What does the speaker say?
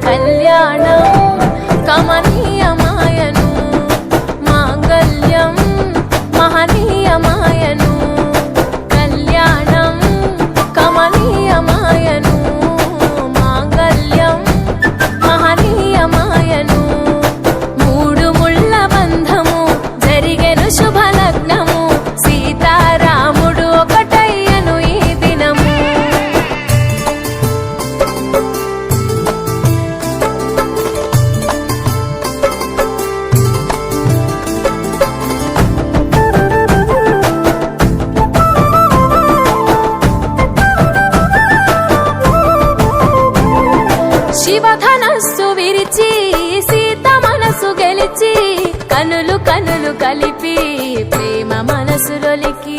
கல்யாணம். శివధనస్సు విరిచి సీత మనసు గెలిచి కనులు కనులు కలిపి ప్రేమ మనసులొలికి